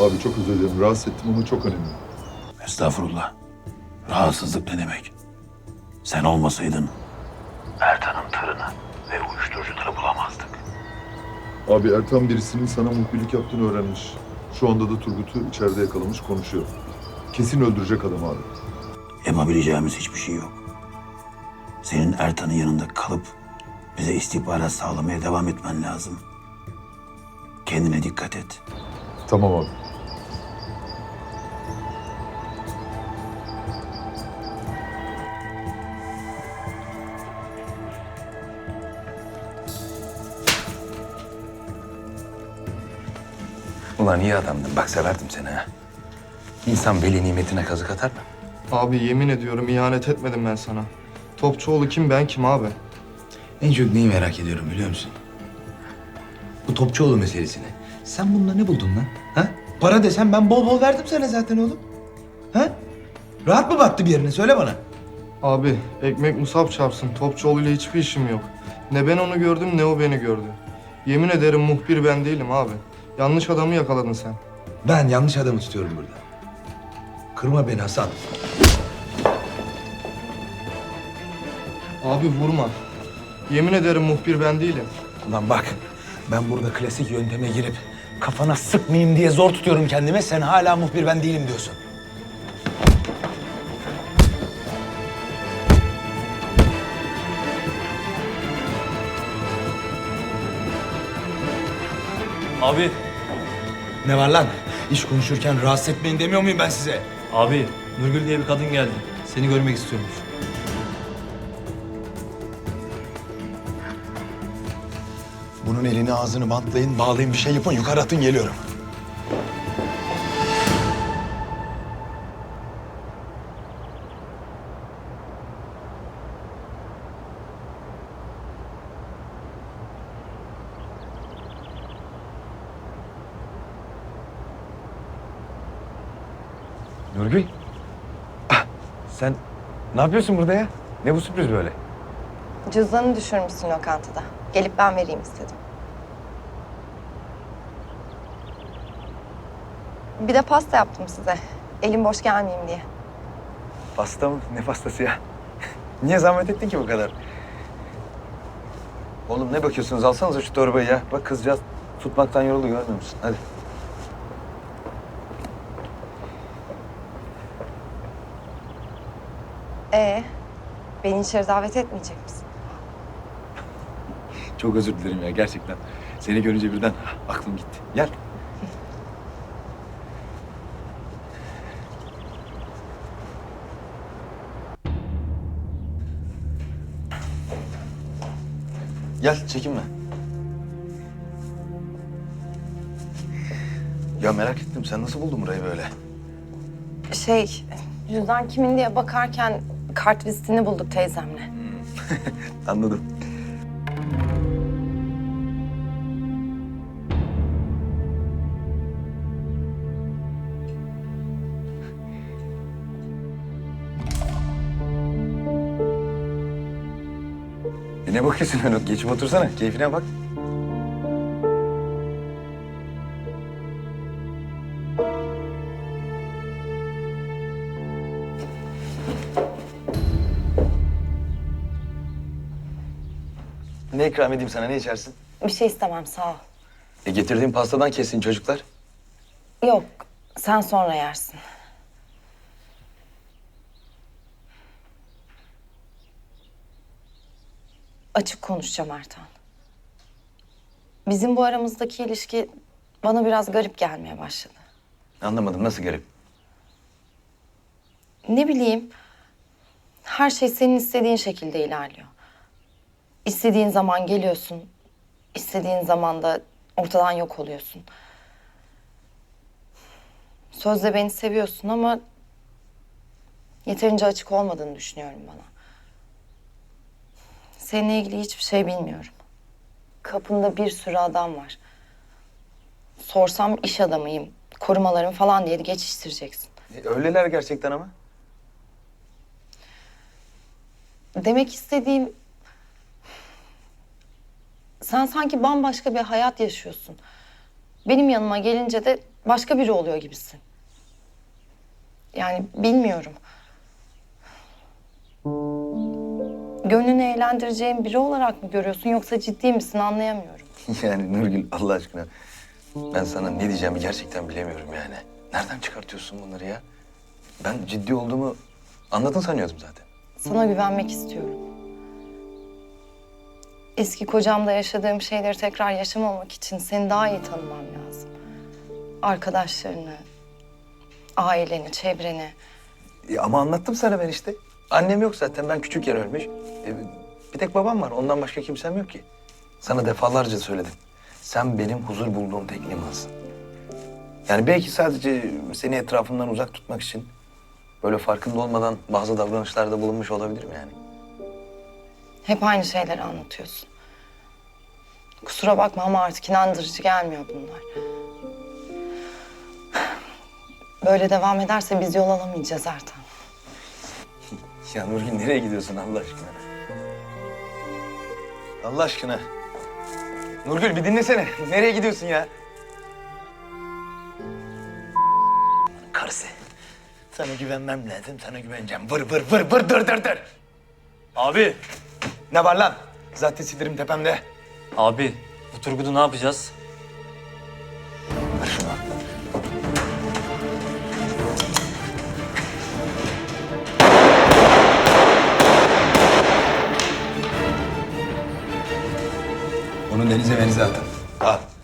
Abi çok özür dilerim. Rahatsız ettim ama çok önemli. Estağfurullah. Rahatsızlık ne demek? Sen olmasaydın Ertan'ın tırını ve uyuşturucuları bulamazdık. Abi Ertan birisinin sana muhbirlik yaptığını öğrenmiş. Şu anda da Turgut'u içeride yakalamış konuşuyor. Kesin öldürecek adam abi. Yapabileceğimiz hiçbir şey yok. Senin Ertan'ın yanında kalıp bize istihbarat sağlamaya devam etmen lazım. Kendine dikkat et. Tamam abi. Ulan iyi adamdın. Bak severdim seni ha. İnsan veli nimetine kazık atar mı? Abi yemin ediyorum ihanet etmedim ben sana. Topçuoğlu kim ben kim abi? En çok neyi merak ediyorum biliyor musun? Bu Topçuoğlu meselesini. Sen bununla ne buldun lan? Ha? Para desen ben bol bol verdim sana zaten oğlum. Ha? Rahat mı battı bir yerine söyle bana. Abi ekmek musab çarpsın Topçuoğlu ile hiçbir işim yok. Ne ben onu gördüm ne o beni gördü. Yemin ederim muhbir ben değilim abi. Yanlış adamı yakaladın sen. Ben yanlış adamı tutuyorum burada. Kırma beni Hasan. Abi vurma. Yemin ederim muhbir ben değilim. Ulan bak ben burada klasik yönteme girip kafana sıkmayayım diye zor tutuyorum kendime. Sen hala muhbir ben değilim diyorsun. Abi, Ne var lan? İş konuşurken rahatsız etmeyin demiyor muyum ben size? abi Nurgül diye bir kadın geldi. Seni görmek istiyormuş. Bunun elini ağzını bantlayın, bağlayın bir şey yapın, yukarı atın geliyorum. Nurgül. Ah, sen ne yapıyorsun burada ya? Ne bu sürpriz böyle? Cüzdanı düşürmüşsün lokantada. Gelip ben vereyim istedim. Bir de pasta yaptım size. Elim boş gelmeyeyim diye. Pasta mı? Ne pastası ya? Niye zahmet ettin ki bu kadar? Oğlum ne bakıyorsunuz? Alsanıza şu torbayı ya. Bak kızcağız tutmaktan yoruldu görmüyor musun? Hadi. Ee, beni içeri davet etmeyecek misin? Çok özür dilerim ya gerçekten. Seni görünce birden aklım gitti. Gel. Gel çekinme. Ya merak ettim sen nasıl buldun burayı böyle? Şey, cüzdan kimin diye bakarken kart vizitini bulduk teyzemle. Anladım. Ne bakıyorsun öyle? Geçip otursana. Keyfine bak. Ne ikram edeyim sana? Ne içersin? Bir şey istemem sağ ol. E getirdiğim pastadan kesin çocuklar. Yok, sen sonra yersin. Açık konuşacağım Ertan. Bizim bu aramızdaki ilişki bana biraz garip gelmeye başladı. Anlamadım. Nasıl garip? Ne bileyim, her şey senin istediğin şekilde ilerliyor. İstediğin zaman geliyorsun, istediğin zaman da ortadan yok oluyorsun. Sözde beni seviyorsun ama yeterince açık olmadığını düşünüyorum bana. Seninle ilgili hiçbir şey bilmiyorum. Kapında bir sürü adam var. Sorsam iş adamıyım, korumalarım falan diye geçiştireceksin. E, öyleler gerçekten ama. Demek istediğim... Sen sanki bambaşka bir hayat yaşıyorsun. Benim yanıma gelince de başka biri oluyor gibisin. Yani bilmiyorum. Gönlünü eğlendireceğin biri olarak mı görüyorsun yoksa ciddi misin anlayamıyorum. Yani Nurgül Allah aşkına ben sana ne diyeceğimi gerçekten bilemiyorum yani. Nereden çıkartıyorsun bunları ya? Ben ciddi olduğumu anladın sanıyordum zaten. Sana güvenmek istiyorum. Eski kocamda yaşadığım şeyleri tekrar yaşamamak için seni daha iyi tanımam lazım. Arkadaşlarını, aileni, çevreni. Ya ama anlattım sana ben işte. Annem yok zaten ben küçükken ölmüş. E, bir tek babam var ondan başka kimsem yok ki. Sana defalarca söyledim. Sen benim huzur bulduğum tek limansın. Yani belki sadece seni etrafımdan uzak tutmak için böyle farkında olmadan bazı davranışlarda bulunmuş olabilirim yani. Hep aynı şeyleri anlatıyorsun. Kusura bakma ama artık inandırıcı gelmiyor bunlar. Böyle devam ederse biz yol alamayacağız Ertan. Ya Nurgül nereye gidiyorsun Allah aşkına? Allah aşkına. Nurgül bir dinlesene. Nereye gidiyorsun ya? Karısı. Sana güvenmem lazım. Sana güveneceğim. Vır vır vır vır dır dır dır. Abi, Ne var lan? Zaten sinirim tepemde. abi bu Turgut'u ne yapacağız? Bunu denize menize atın. At.